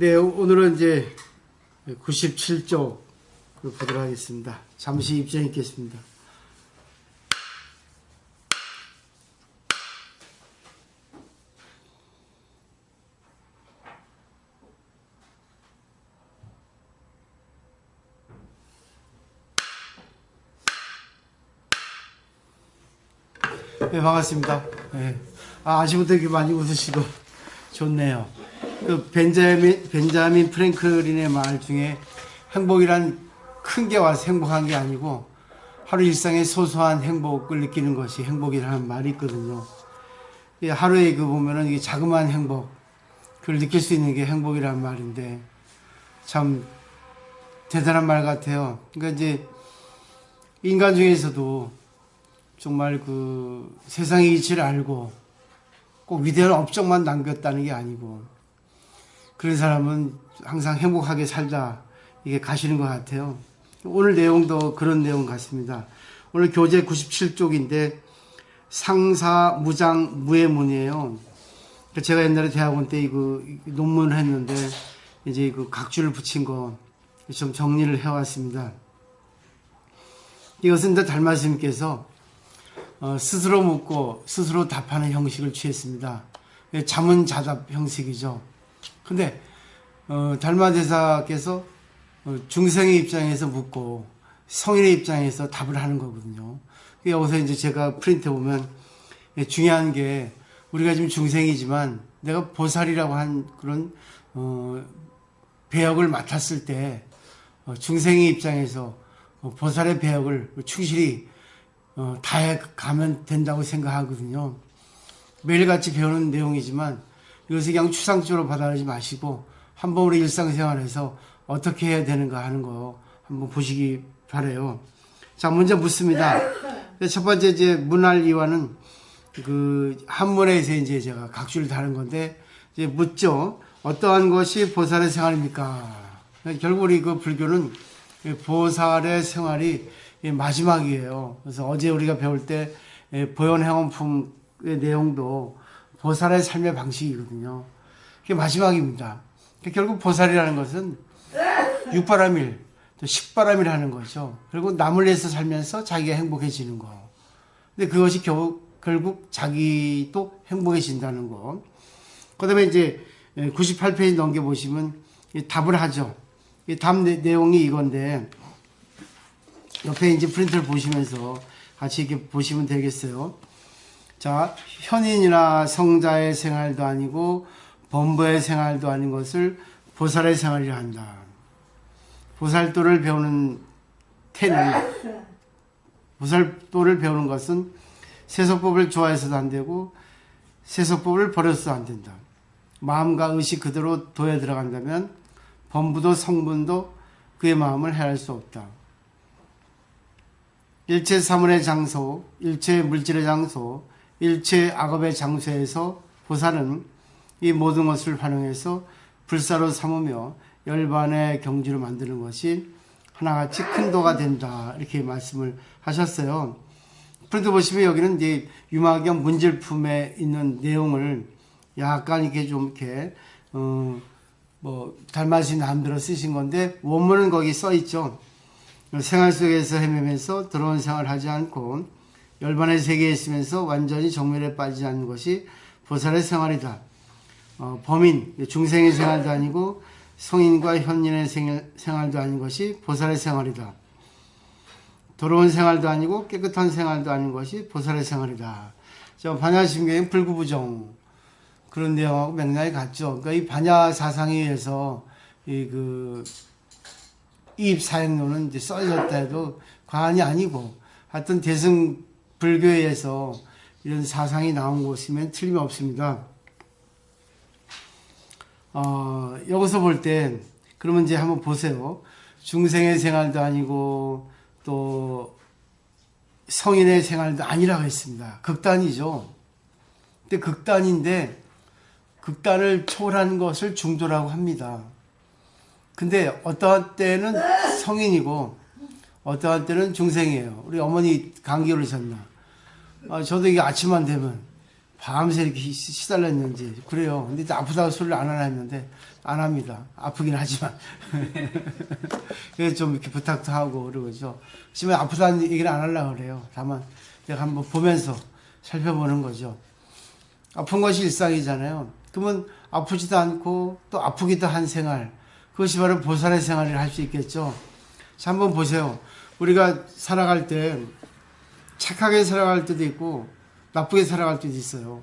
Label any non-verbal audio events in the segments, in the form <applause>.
네, 오늘은 이제 97쪽을 보도록 하겠습니다. 잠시 입장 있겠습니다. 네, 반갑습니다. 네. 아, 아침부터 이렇게 많이 웃으시고 좋네요. 그 벤자민, 벤자민 프랭클린의 말 중에 행복이란 큰 게 와서 행복한 게 아니고 하루 일상의 소소한 행복을 느끼는 것이 행복이라는 말이 있거든요. 이 하루에 그 보면은 이게 자그마한 행복, 그걸 느낄 수 있는 게 행복이라는 말인데 참 대단한 말 같아요. 그러니까 이제 인간 중에서도 정말 그 세상의 이치를 알고 꼭 위대한 업적만 남겼다는 게 아니고 그런 사람은 항상 행복하게 살다 이게 가시는 것 같아요. 오늘 내용도 그런 내용 같습니다. 오늘 교재 97쪽인데 상사 무장 무해문이에요. 제가 옛날에 대학원 때 이거 논문을 했는데 이제 그 각주를 붙인 거 좀 정리를 해왔습니다. 이것은 이제 달마스님께서 어, 스스로 묻고 스스로 답하는 형식을 취했습니다. 자문자답 형식이죠. 근데 어, 달마대사께서 어, 중생의 입장에서 묻고 성인의 입장에서 답을 하는 거거든요. 여기서 이제 제가 프린트 보면 예, 중요한 게 우리가 지금 중생이지만 내가 보살이라고 한 그런 어, 배역을 맡았을 때 어, 중생의 입장에서 어, 보살의 배역을 충실히 어, 다해 가면 된다고 생각하거든요. 매일같이 배우는 내용이지만 이것을 그냥 추상적으로 받아들이지 마시고 한번 우리 일상생활에서 어떻게 해야 되는가 하는 거 한번 보시기 바래요. 자, 먼저 묻습니다. 첫 번째 이제 문할이와는 그 한문에서 이제 제가 각주를 다른 건데 이제 묻죠. 어떠한 것이 보살의 생활입니까? 결국 우리 그 불교는 보살의 생활이 마지막이에요. 그래서 어제 우리가 배울 때 보현행원품의 내용도 보살의 삶의 방식이거든요. 그게 마지막입니다. 결국 보살이라는 것은 육바람일, 또 식바람이라는 거죠. 그리고 남을 위해서 살면서 자기가 행복해지는 거. 근데 그것이 겨우, 결국 자기도 행복해진다는 거. 그 다음에 이제 98페이지 넘겨보시면 답을 하죠. 답 내용이 이건데, 옆에 이제 프린트를 보시면서 같이 이렇게 보시면 되겠어요. 자, 현인이나 성자의 생활도 아니고 범부의 생활도 아닌 것을 보살의 생활이라 한다. 보살도를 배우는 태는 보살도를 배우는 것은 세속법을 좋아해서도 안 되고 세속법을 버려서도 안 된다. 마음과 의식 그대로 도에 들어간다면 범부도 성분도 그의 마음을 해할 수 없다. 일체 사물의 장소, 일체 물질의 장소, 일체 악업의 장소에서 보살은 이 모든 것을 활용해서 불사로 삼으며 열반의 경지로 만드는 것이 하나같이 큰 도가 된다. 이렇게 말씀을 하셨어요. 그런데 보시면 여기는 이제 유마경 문질품에 있는 내용을 약간 이렇게 좀 이렇게, 어, 뭐, 달마신 남대로 쓰신 건데, 원문은 거기 써 있죠. 생활 속에서 헤매면서 들어온 생활을 하지 않고, 열반의 세계에 있으면서 완전히 정면에 빠지지 않는 것이 보살의 생활이다. 어, 범인, 중생의 생활도 아니고 성인과 현인의 생활도 아닌 것이 보살의 생활이다. 더러운 생활도 아니고 깨끗한 생활도 아닌 것이 보살의 생활이다. 저 반야심경의 불구부정 그런 내용하고 맥락이 같죠. 그러니까 이 반야 사상에 의해서 이 그 이입 사행론은 이제 써졌다 해도 과언이 아니고 하여튼 대승 불교에서 이런 사상이 나온 곳이면 틀림없습니다. 어, 여기서 볼 때, 그러면 이제 한번 보세요. 중생의 생활도 아니고, 또, 성인의 생활도 아니라고 했습니다. 극단이죠. 근데 극단인데, 극단을 초월한 것을 중도라고 합니다. 근데 어떠한 때는 성인이고, 어떠한 때는 중생이에요. 우리 어머니 감기 걸리셨나? 아, 저도 이게 아침만 되면 밤새 이렇게 시- 시달렸는지 그래요. 근데 아프다고 소리를 안 하나 했는데 안 합니다. 아프긴 하지만 <laughs> 그래서 좀 이렇게 부탁도 하고 그러고죠. 하지만 아프다는 얘기를 안 하려고 그래요. 다만 내가 한번 보면서 살펴보는 거죠. 아픈 것이 일상이잖아요. 그러면 아프지도 않고 또 아프기도 한 생활 그것이 바로 보살의 생활을 할 수 있겠죠. 자 한번 보세요. 우리가 살아갈 때 착하게 살아갈 때도 있고 나쁘게 살아갈 때도 있어요.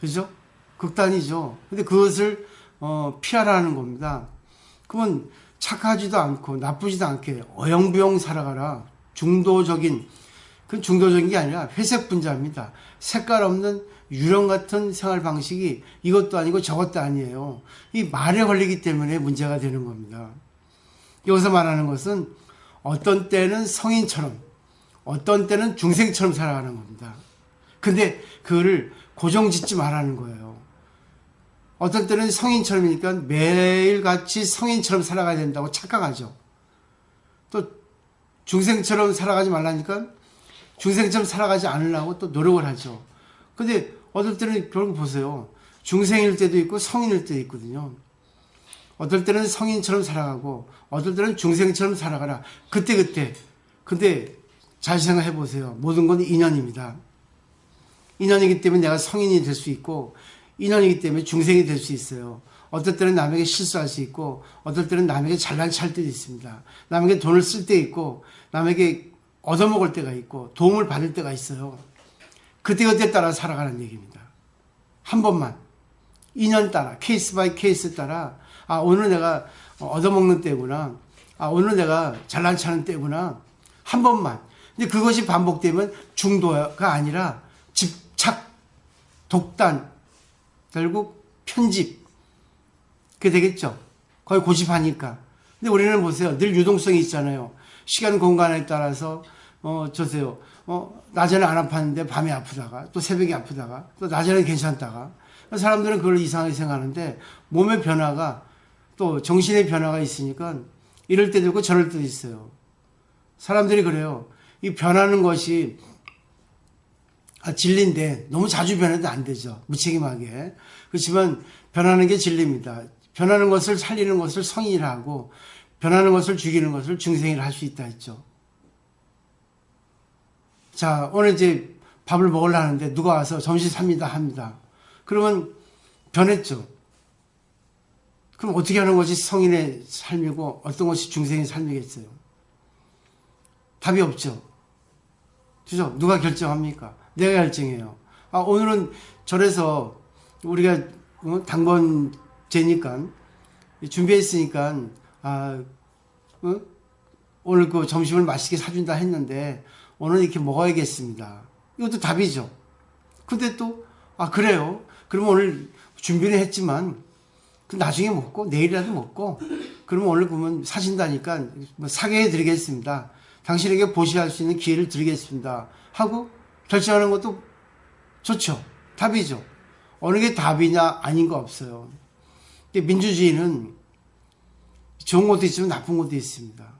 그죠? 극단이죠. 근데 그것을 어, 피하라는 겁니다. 그러면 착하지도 않고 나쁘지도 않게 어영부영 살아가라. 중도적인 그건 중도적인 게 아니라 회색 분자입니다. 색깔 없는 유령 같은 생활 방식이 이것도 아니고 저것도 아니에요. 이 말에 걸리기 때문에 문제가 되는 겁니다. 여기서 말하는 것은 어떤 때는 성인처럼 어떤 때는 중생처럼 살아가는 겁니다. 근데 그거를 고정 짓지 말라는 거예요. 어떤 때는 성인처럼이니까 매일같이 성인처럼 살아가야 된다고 착각하죠. 또 중생처럼 살아가지 말라니까 중생처럼 살아가지 않으려고 또 노력을 하죠. 근데 어떨 때는 결국 보세요. 중생일 때도 있고 성인일 때도 있거든요. 어떨 때는 성인처럼 살아가고 어떨 때는 중생처럼 살아가라. 그때 그때. 근데 잘 생각해 보세요. 모든 건 인연입니다. 인연이기 때문에 내가 성인이 될 수 있고 인연이기 때문에 중생이 될 수 있어요. 어떨 때는 남에게 실수할 수 있고 어떨 때는 남에게 잘난 찰 때도 있습니다. 남에게 돈을 쓸 때 있고 남에게 얻어먹을 때가 있고 도움을 받을 때가 있어요. 그때그때 따라 살아가는 얘기입니다. 한 번만 인연 따라 케이스 바이 케이스 따라 아 오늘 내가 얻어먹는 때구나 아 오늘 내가 잘난 차는 때구나 한 번만 근데 그것이 반복되면 중도가 아니라 집착 독단 결국 편집. 그게 되겠죠. 거의 고집하니까. 근데 우리는 보세요. 늘 유동성이 있잖아요. 시간 공간에 따라서 어 저세요. 어 낮에는 안 아팠는데 밤에 아프다가 또 새벽에 아프다가 또 낮에는 괜찮다가. 사람들은 그걸 이상하게 생각하는데 몸의 변화가 또 정신의 변화가 있으니까 이럴 때도 있고 저럴 때도 있어요. 사람들이 그래요. 이 변하는 것이 아, 진리인데 너무 자주 변해도 안 되죠. 무책임하게. 그렇지만 변하는 게 진리입니다. 변하는 것을 살리는 것을 성인이라 하고 변하는 것을 죽이는 것을 중생이라 할 수 있다 했죠. 자, 오늘 이제 밥을 먹으려 하는데 누가 와서 점심 삽니다 합니다. 그러면 변했죠. 그럼 어떻게 하는 것이 성인의 삶이고 어떤 것이 중생의 삶이겠어요? 답이 없죠. 그죠? 누가 결정합니까? 내가 결정해요. 아, 오늘은 절에서 우리가 어, 당번제니까 준비했으니까 아, 어? 오늘 그 점심을 맛있게 사준다 했는데 오늘 이렇게 먹어야겠습니다. 이것도 답이죠. 근데 또, 아, 그래요? 그러면 오늘 준비는 했지만, 그 나중에 먹고, 내일이라도 먹고, 그러면 오늘 보면 사신다니까 뭐 사게 해드리겠습니다. 당신에게 보시할 수 있는 기회를 드리겠습니다. 하고 결정하는 것도 좋죠. 답이죠. 어느 게 답이냐, 아닌 거 없어요. 민주주의는 좋은 것도 있지만 나쁜 것도 있습니다.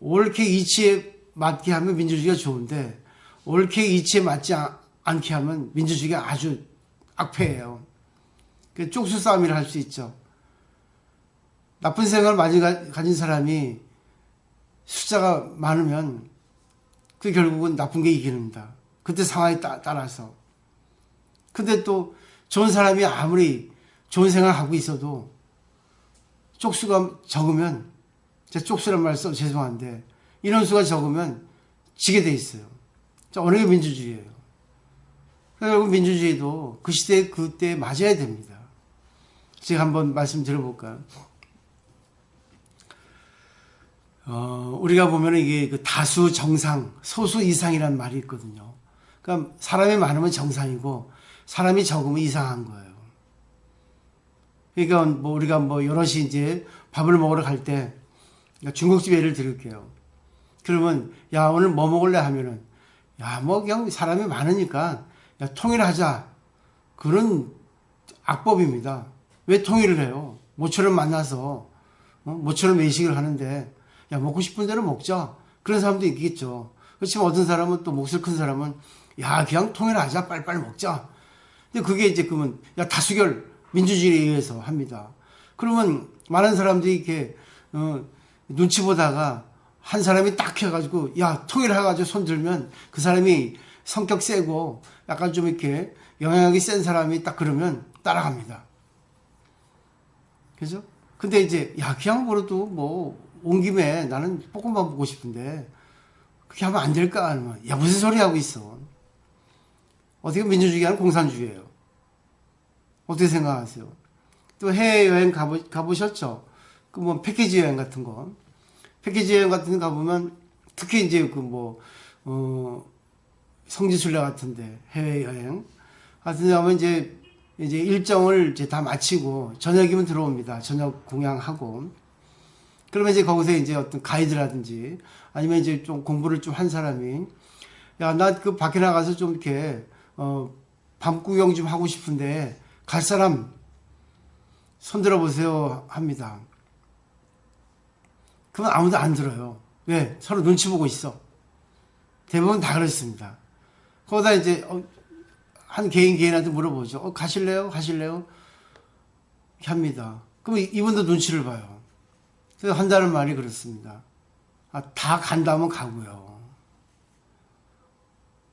옳게 이치에 맞게 하면 민주주의가 좋은데 옳게 이치에 맞지 않게 하면 민주주의가 아주 악폐예요. 그 쪽수 싸움이라 할 수 있죠. 나쁜 생각을 많이 가 진 사람이 숫자가 많으면 그 결국은 나쁜 게 이기는다. 그때 상황에 따, 따라서. 근데 또 좋은 사람이 아무리 좋은 생각을 하고 있어도 쪽수가 적으면 제가 쪽수란 말 써 죄송한데 인원수가 적으면 지게 돼 있어요. 자, 어느 게 민주주의예요? 결국 민주주의도 그 시대 그때 맞아야 됩니다. 제가 한번 말씀 드려볼까요? 어, 우리가 보면 이게 그 다수 정상, 소수 이상이라는 말이 있거든요. 그러니까 사람이 많으면 정상이고 사람이 적으면 이상한 거예요. 그러니까 뭐 우리가 뭐 여럿이 이제 밥을 먹으러 갈 때 중국집 예를 들을게요. 그러면 야 오늘 뭐 먹을래 하면은 야 뭐 그냥 사람이 많으니까 야 통일하자 그런 악법입니다. 왜 통일을 해요? 모처럼 만나서 어? 모처럼 외식을 하는데 야 먹고 싶은 대로 먹자 그런 사람도 있겠죠. 그렇지만 어떤 사람은 또 몫을 큰 사람은 야 그냥 통일하자 빨리빨리 먹자. 근데 그게 이제 그러면 야 다수결 민주주의에 의해서 합니다. 그러면 많은 사람들이 이렇게 어, 눈치 보다가 한 사람이 딱 해가지고 야 통일해가지고 손 들면 그 사람이 성격 세고 약간 좀 이렇게 영향력이 센 사람이 딱 그러면 따라갑니다. 그죠? 근데 이제 야 그냥 물어도 뭐 온 김에 나는 볶음밥 먹고 싶은데 그렇게 하면 안 될까 하면 야 무슨 소리 하고 있어? 어떻게 민주주의가 공산주의예요? 어떻게 생각하세요? 또 해외 여행 가보, 가보셨죠? 그 뭐 패키지 여행 같은 거. 패키지 여행 같은 거 가보면 특히 이제 그 뭐, 어, 성지순례 같은데 해외 여행 같은 데 가면 이제 이제 일정을 이제 다 마치고 저녁이면 들어옵니다. 저녁 공양하고. 그러면 이제 거기서 이제 어떤 가이드라든지 아니면 이제 좀 공부를 좀 한 사람이 야, 나 그 밖에 나가서 좀 이렇게 어, 밤 구경 좀 하고 싶은데 갈 사람 손 들어보세요 합니다. 그러면 아무도 안 들어요. 왜? 서로 눈치 보고 있어. 대부분 다 그렇습니다. 거기다 이제 어, 한 개인 개인한테 물어보죠. 어, 가실래요? 가실래요? 합니다. 그럼 이- 이분도 눈치를 봐요. 그래서 한다는 말이 그렇습니다. 아, 다 간다면 가고요.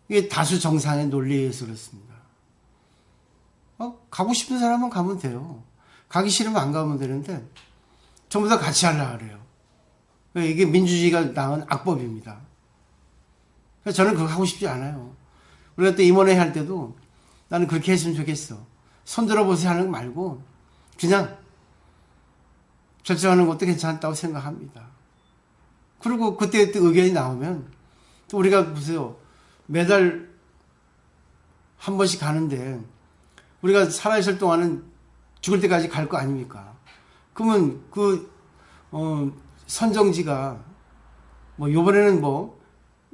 이게 다수 정상의 논리에 의해서 그렇습니다. 어, 가고 싶은 사람은 가면 돼요. 가기 싫으면 안 가면 되는데 전부 다 같이 하려 그래요. 왜? 이게 민주주의가 낳은 악법입니다. 그래서 저는 그거 하고 싶지 않아요. 우리가 또 임원회 할 때도 나는 그렇게 했으면 좋겠어. 손 들어 보세요 하는 거 말고 그냥 결정하는 것도 괜찮다고 생각합니다. 그리고 그때 또 의견이 나오면 또 우리가 보세요. 매달 한 번씩 가는데 우리가 살아있을 동안은 죽을 때까지 갈 거 아닙니까? 그러면 그, 어, 선정지가 뭐 요번에는 뭐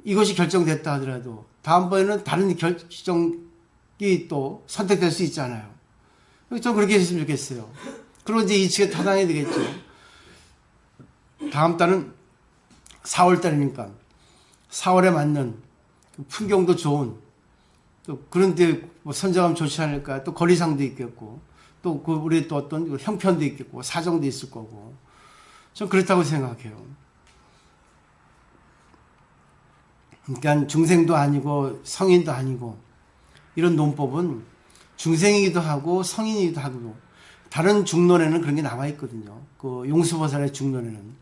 이것이 결정됐다 하더라도 다음번에는 다른 결정이 또 선택될 수 있잖아요. 좀 그렇게 했으면 좋겠어요. 그리고 이제 이치가 타당해야 되겠죠. 다음 달은 4월 달이니까 4월에 맞는 풍경도 좋은 또 그런데 뭐 선정하면 좋지 않을까 또 거리상도 있겠고 또 그 우리 또 어떤 형편도 있겠고 사정도 있을 거고 전 그렇다고 생각해요. 그러니까 중생도 아니고 성인도 아니고 이런 논법은 중생이기도 하고 성인이기도 하고 다른 중론에는 그런 게 나와 있거든요. 그 용수보살의 중론에는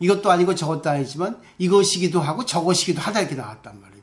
이것도 아니고 저것도 아니지만 이것이기도 하고 저것이기도 하다 이렇게 나왔단 말입니다.